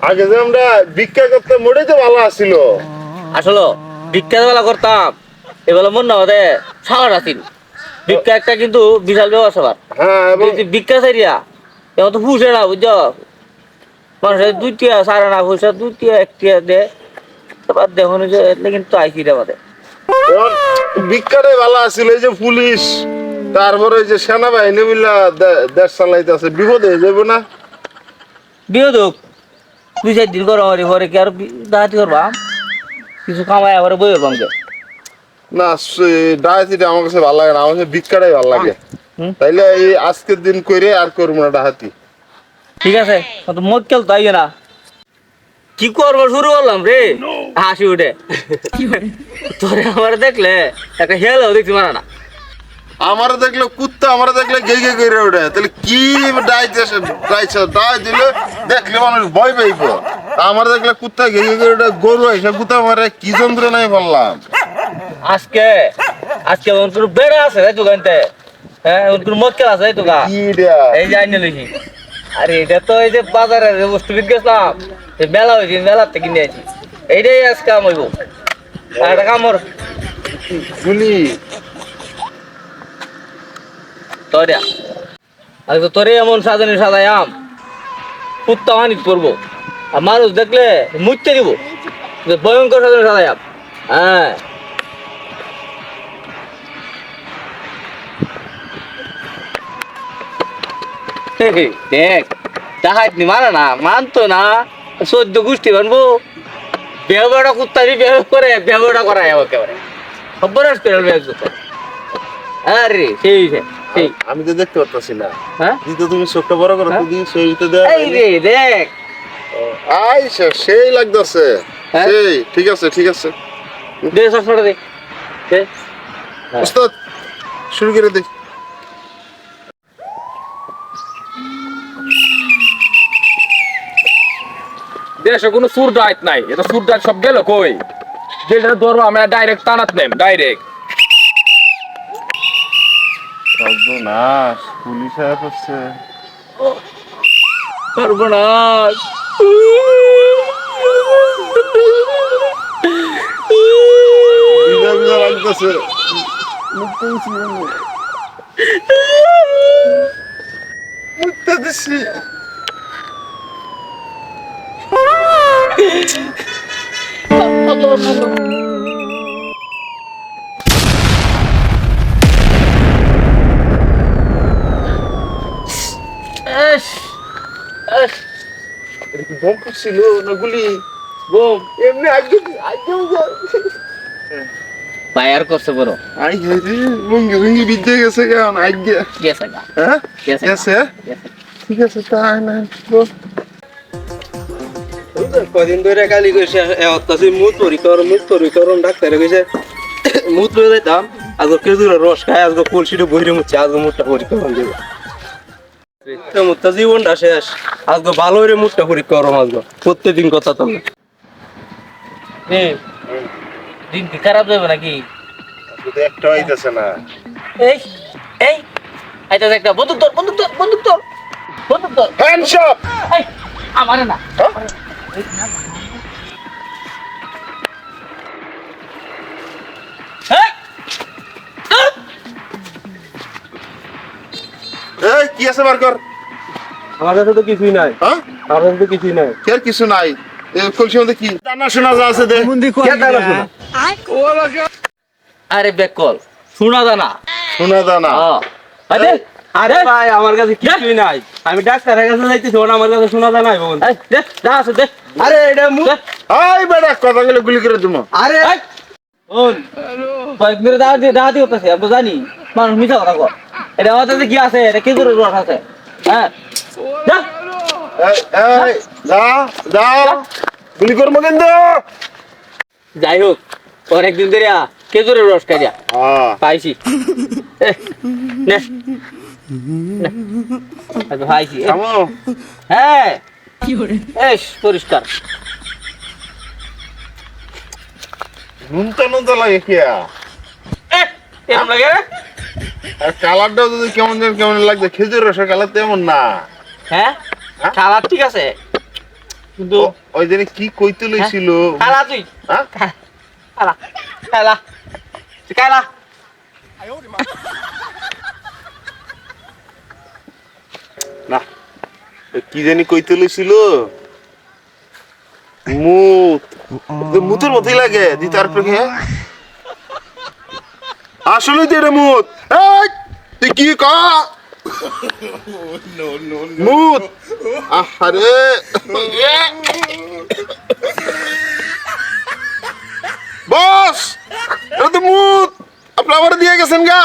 আগে যে আমরা ভিক্ষা করতে মোটেই তো ভালো আসছিল আসলে ভিক্ষা বেলা করতাম এবেলা মন না হতে সাহস আছিল। ভিক্ষা একটা কিন্তু বিশাল ব্যবসা বার হ্যাঁ ভিক্ষা চাইয়া এমন তো পুষে না বুঝছ? মানুষের দুই টিয়া সারা না পয়সা দুই টিয়া এক টিয়া দে তারপর দেখুন যে এলে কিন্তু আইসি রে এবার ভিক্ষাটাই ভালো আসছিল এই যে পুলিশ তারপরে যে সেনাবাহিনী মিলা দেশ চালাইতেছে বিপদ হয়ে যাবে না? বিপদ হোক। দুই চার দিন করো আমার পরে কি আর দাহাতি করবা কিছু কামাই আবার বই বাংকে না ডাহাতিটা আমার কাছে ভালো লাগে না আমার কাছে ভিক্ষাটাই ভালো লাগে। হুম। তাইলে এই আজকের দিন করে আর করব না ডাহাতি ঠিক আছে তো মক্কেল তাই না। কি করব শুরু করলাম রে। হাসি উঠে। তোরে আমার দেখলে একটা হেল দেখছি মারা না। আমার দেখলে কুত্তা আমার দেখলে গে গে করে ওঠে তাহলে কি ডাইছে ডাই দিলে দেখলে মানুষ ভয় পাইব। আমার দেখলে কুত্তা গে গে করে ওঠে গরু এসে কুত্তা মারে কি যন্ত্র নাই বললাম। আজকে আজকে কোনো বেড়া আছে তাই তো গানতে। হ্যাঁ কোনো মক্কেল আছে তাই তো গা এই যে আইনে লইছি। আরে এটা তো এই যে বাজারে বস্তু বিক্রি গেছিলাম মেলা হয়েছে মেলার থেকে কিনে আছি এইটাই আজকে কাম হইব। আর কামর গুলি তোরে। আজ তো তোরে এমন সাজানি আম। কুত্তা মানিক করব। আর মানুষ দেখলে মুচতে দিব। ভয়ঙ্কর সাজানি সাজাই আম। হ্যাঁ। দেখ নি মানা না, মানতো না সদ্য গোষ্ঠী মানবো বেহবেটা কুত্তারি বেহ করে বেহবেটা করায় একেবারে। খবর আসতে আরে, সেই আমি তো দেখতে পারতাছি না। হ্যাঁ? তুমি চোখটা বড় করো হ্যাঁ? দিদি শরীরটা দেখ এই রে দেখ। আইসা সেই লাগতেছে। হ্যাঁ? সেই ঠিক আছে ঠিক আছে। দে চশমাটা দে। দে। হ্যাঁ। শুরু করে দে। দেশে কোনো সুর ডাইট নাই এটা সুর ডাইট সব গেল কই? যেটা ধরবো আমরা ডাইরেক্ট টানাত নেম ডাইরেক্ট সর্বনাশ পুলিশ আয়া পড়ছে। সর্বনাশ। লাগতেছে মুক্তা দিছি বোম করছিল না গুলি? বুম এমনি আগে আগে ফায়ার করছে বড়। আই লুঙ্গি লুঙ্গি বিদ্যে গেছে কেন আগে গেছে গা। হ্যাঁ? গেছে। ঠিক আছে তাই না। কদিন ধরে গালি কইছে এত মুত পরীক্ষা মুত পরীক্ষা ডাক্তারে কইছে মুত লয়ে যাইতাম আজকে খেজুর রস খাই আজকে কলসিটা বইরে মুচ্ছে আজকে মুতটা পরীক্ষা করন দেব মুতটা জীবনটা শেষ। আজকে ভালো রে মুতটা পরীক্ষা করম আজকে প্রত্যেকদিন কথা তো। দিন কি খারাপ যাবে নাকি? একটা হইতেছে না। এই এই আইতা একটা। বন্দুক ধর বন্দুক ধর বন্দুক ধর। বন্দুক ধর। হ্যান্ডশপ এই আমারে না। এই এই কি আছে বার কর? আমার কাছে তো কিছুই নাই। হ্যাঁ? আমার কাছে তো কিছুই নাই। কে কিছু নাই? এই কলসির মধ্যে কি? জানা শোনা যা আছে দে। কে জানা শোনা আরে বেকল শোনা দানা। শোনা দানা। হ্যাঁ আরে আরে ভাই আমার কাছে কিছুই নাই। আমি ডাক্তারের কাছে যাইতেছি ওনা আমার কাছে শোনা যায় নাই দে যা আছে দে। আরে এটা মুত আই বেটা কথা গেলে গুলি করে আরে ওন বাইক মেরে দাঁড়া দিয়ে দাঁড়া দিয়ে করতেছে আমি জানি। মানুষ মিথ্যা কথা কর এটা কি আছে? এটা কি করে রস আছে? হ্যাঁ? যা এই এই যা যা গুলি করব কিন্তু। যাই হোক অনেকদিন ধরে খেজুরের রস খাইয়া হ্যাঁ। পাইছি। পাইছি। হ্যাঁ। পরিষ্কার। লাগে লাগে রে? আর কালারটাও যদি কেমন কেমন লাগছে খেজুর রসের কালার তেমন না। হ্যাঁ? কালার ঠিক আছে। কিন্তু ওই দিনে কি কইতে লইছিল? খালা তুই? হ্যাঁ? খালা খালা। তুই খালা। না কি জানি কইতে লইছিল? মুত। মুতের মতই লাগে দি তারপরে আসলে তো এটা মুত। এই, তুই কি ক? মুত আহারে বস এটা তো মুত আপনি আমার দিয়ে গেছেন গা।